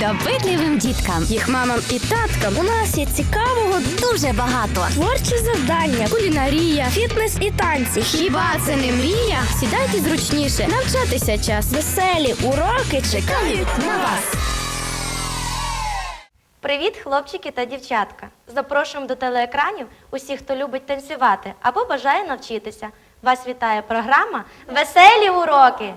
допитливим діткам, їх мамам і таткам. У нас є цікавого Дуже багато. творчі завдання, Кулінарія. фітнес і танці, Хіба це не мрія? Сідайте зручніше, навчатися час. веселі уроки чекають на вас. Привіт, хлопчики та дівчатка! Запрошуємо до телеекранів усіх, хто любить танцювати або бажає навчитися. Вас вітає програма Веселі уроки.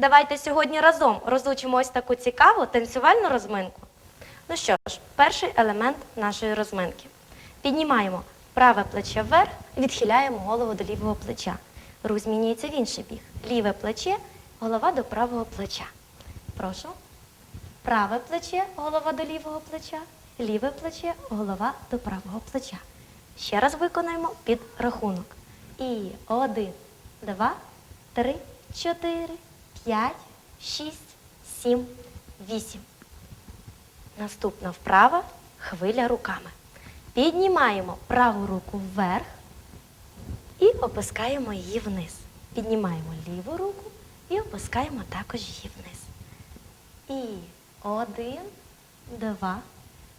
Давайте сьогодні разом розучимо ось таку цікаву танцювальну розминку. Ну що ж, перший елемент нашої розминки. Піднімаємо праве плече вверх, відхиляємо голову до лівого плеча. Рух змінюється в інший бік. Ліве плече, голова до правого плеча. Прошу. Праве плече, голова до лівого плеча, ліве плече, голова до правого плеча. Ще раз виконаємо під рахунок. І один, два, три, чотири, п'ять, шість, сім, вісім. Наступна вправа хвиля руками. Піднімаємо праву руку вверх і опускаємо її вниз. Піднімаємо ліву руку і опускаємо також її вниз. І один, два,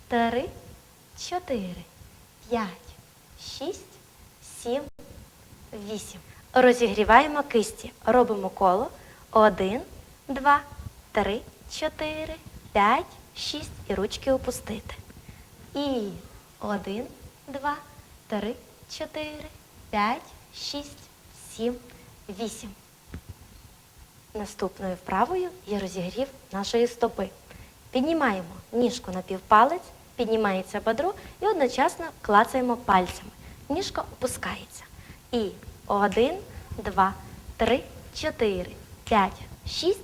три, чотири, п'ять, шість, сім, вісім. Розігріваємо кисті. Робимо коло. Один, два, три, чотири, п'ять, шість. І ручки опустити. І один, два, три, чотири, п'ять, шість, сім, вісім. Наступною вправою є розігрів нашої стопи. Піднімаємо ніжку на півпалець, піднімається бедро і одночасно клацаємо пальцями. Ніжка опускається. І один, два, три, чотири, п'ять, шість,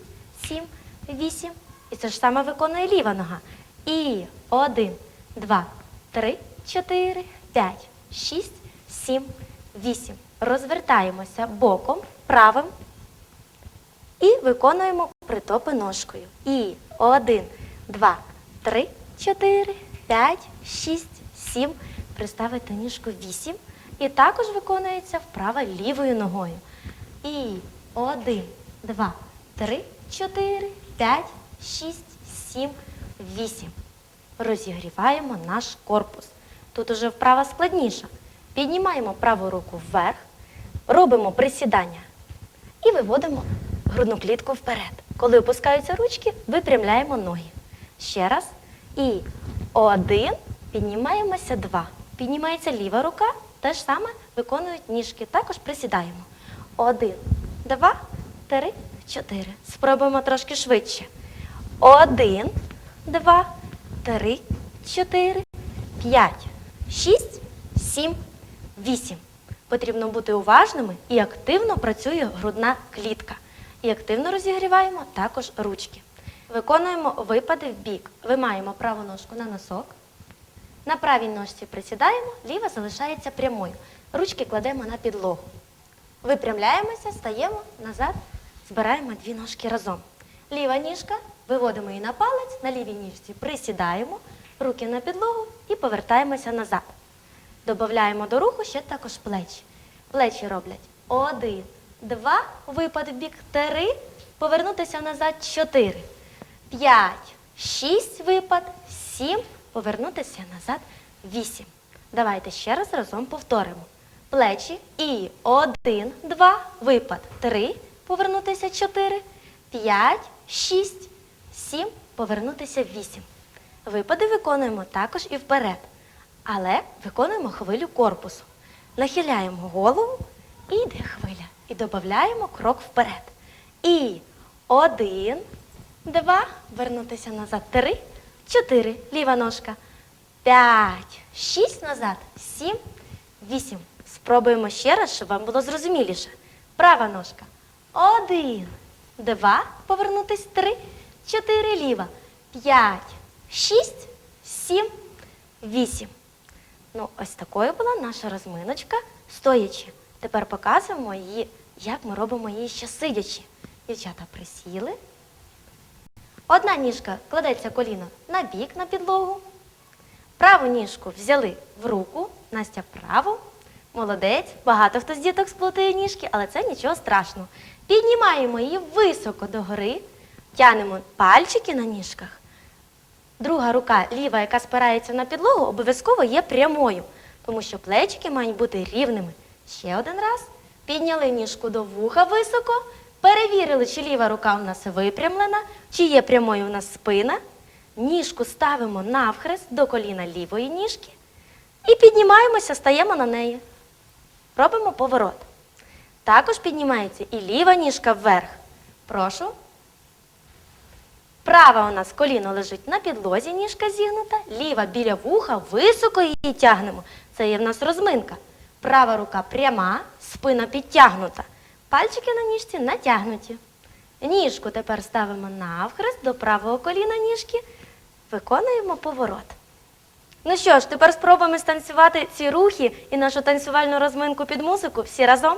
сім, вісім. І це ж саме виконує ліва нога. І один, два, три, чотири, п'ять, шість, сім, вісім. Розвертаємося боком правим і виконуємо притопи ножкою. І один, два, три, чотири, п'ять, шість, сім. Приставити ніжку вісім. І також виконується вправа лівою ногою. І один, два, три, чотири, п'ять, шість, сім, вісім. Розігріваємо наш корпус. Тут уже вправа складніша. Піднімаємо праву руку вверх, робимо присідання і виводимо грудну клітку вперед. Коли опускаються ручки, випрямляємо ноги. Ще раз. І один, піднімаємося два. Піднімається ліва рука, те ж саме виконують ніжки. Також присідаємо. Один, два, три, чотири. Спробуємо трошки швидше. Один, два, три, чотири, 5, 6, 7, 8. Потрібно бути уважними і активно працює грудна клітка. І активно розігріваємо також ручки. Виконуємо випади в бік. Вимаємо праву ножку на носок. На правій ножці присідаємо, ліва залишається прямою. Ручки кладемо на підлогу. Випрямляємося, стаємо назад, збираємо дві ножки разом. Ліва ніжка, виводимо її на палець, на лівій ніжці присідаємо, руки на підлогу і повертаємося назад. Додаємо до руху ще також плечі. Плечі роблять один, два, випад в бік, три, повернутися назад, чотири, п'ять, шість випад, сім, повернутися назад, вісім. Давайте ще раз разом повторимо. Плечі і один, два, випад, три, повернутися, чотири, п'ять, шість, сім, повернутися, вісім. Випади виконуємо також і вперед. Але виконуємо хвилю корпусу. Нахиляємо голову і йде хвиля. І додаємо крок вперед. І один, два, вернутися назад. Три, чотири. Ліва ножка. П'ять, шість назад. Сім, вісім. Спробуємо ще раз, щоб вам було зрозуміліше. Права ножка. Один, два, повернутись. Три, чотири. Ліва. П'ять, шість, сім, вісім. Ну, ось такою була наша розминочка стоячи. Тепер показуємо її, як ми робимо її ще сидячи. Дівчата присіли. Одна ніжка кладеться коліно на бік на підлогу. Праву ніжку взяли в руку, Настя праву. Молодець. Багато хто з діток сплутає ніжки, але це нічого страшного. Піднімаємо її високо догори, тянемо пальчики на ніжках. Друга рука, ліва, яка спирається на підлогу, обов'язково є прямою, тому що плечики мають бути рівними. Ще один раз. Підняли ніжку до вуха високо, перевірили, чи ліва рука у нас випрямлена, чи є прямою у нас спина. Ніжку ставимо навхрест до коліна лівої ніжки і піднімаємося, стаємо на неї. Робимо поворот. Також піднімається і ліва ніжка вверх. Прошу. Права у нас коліно лежить на підлозі, ніжка зігнута, ліва біля вуха, високо її тягнемо. Це є в нас розминка. Права рука пряма, спина підтягнута. Пальчики на ніжці натягнуті. Ніжку тепер ставимо навхрест до правого коліна ніжки. Виконуємо поворот. Ну що ж, тепер спробуємо станцювати ці рухи і нашу танцювальну розминку під музику всі разом.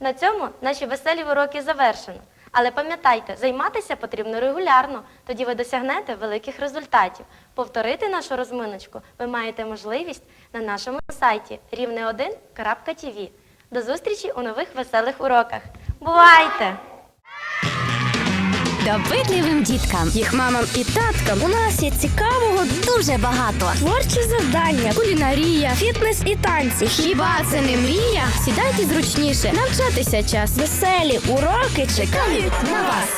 На цьому наші веселі уроки завершено. Але пам'ятайте, займатися потрібно регулярно, тоді ви досягнете великих результатів. Повторити нашу розминочку ви маєте можливість на нашому сайті рівне1.tv. До зустрічі у нових веселих уроках. Бувайте! Допитливим діткам, їх мамам і таткам У нас є цікавого дуже багато. творчі завдання, Кулінарія. фітнес і танці, Хіба це не мрія? Сідайте зручніше, навчатися час. веселі уроки чекають на вас.